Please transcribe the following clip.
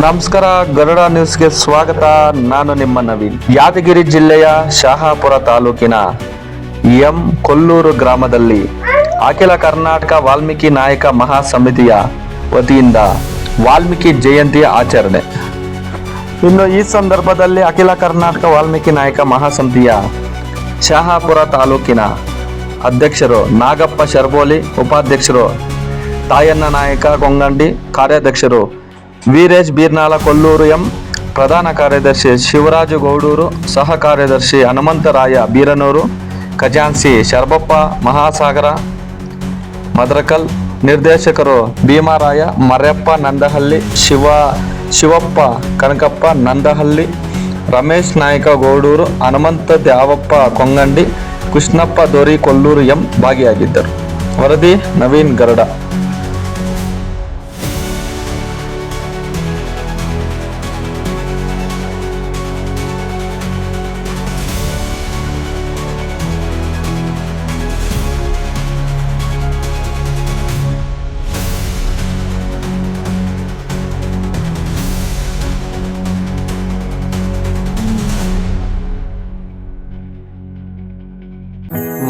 ನಮಸ್ಕಾರ, ಗರುಡ ನ್ಯೂಸ್ಗೆ ಸ್ವಾಗತ. ನಾನು ನಿಮ್ಮ ನವೀನ್. ಯಾದಗಿರಿ ಜಿಲ್ಲೆಯ ಶಹಾಪುರ ತಾಲೂಕಿನ ಎಂ ಕೊಲ್ಲೂರು ಗ್ರಾಮದಲ್ಲಿ ಅಖಿಲ ಕರ್ನಾಟಕ ವಾಲ್ಮೀಕಿ ನಾಯಕ ಮಹಾಸಮಿತಿಯ ವತಿಯಿಂದ ವಾಲ್ಮೀಕಿ ಜಯಂತಿ ಆಚರಣೆ. ಇನ್ನು ಈ ಸಂದರ್ಭದಲ್ಲಿ ಅಖಿಲ ಕರ್ನಾಟಕ ವಾಲ್ಮೀಕಿ ನಾಯಕ ಮಹಾಸಮಿತಿಯ ಶಹಾಪುರ ತಾಲೂಕಿನ ಅಧ್ಯಕ್ಷರು ನಾಗಪ್ಪ ಶರ್ಬೋಲಿ, ಉಪಾಧ್ಯಕ್ಷರು ತಾಯಣ್ಣ ನಾಯಕ ಕೊಂಗಂಡಿ ಕಾರ್ಯಾಧ್ಯಕ್ಷರು ವೀರೇಶ್ ಬೀರ್ನಾಳ ಕೊಲ್ಲೂರು ಎಂ, ಪ್ರಧಾನ ಕಾರ್ಯದರ್ಶಿ ಶಿವರಾಜು ಗೌಡೂರು, ಸಹ ಕಾರ್ಯದರ್ಶಿ ಹನುಮಂತರಾಯ ಬೀರನೂರು ಖಜಾನ್ಸಿ ಶರಬಪ್ಪ ಮಹಾಸಾಗರ, ಮದ್ರಕಲ್ ನಿರ್ದೇಶಕರು ಭೀಮಾರಾಯ, ಮರ್ಯಪ್ಪ ನಂದಹಳ್ಳಿ, ಶಿವ, ಶಿವಪ್ಪ ಕನಕಪ್ಪ ನಂದಹಳ್ಳಿ, ರಮೇಶ್ ನಾಯಕ ಗೌಡೂರು, ಹನುಮಂತ ದ್ಯಾವಪ್ಪ ಕೊಂಗಂಡಿ, ಕೃಷ್ಣಪ್ಪ ದೊರಿ ಕೊಲ್ಲೂರು ಎಂ ಭಾಗಿಯಾಗಿದ್ದರು. ವರದಿ ನವೀನ್ ಗರುಡ.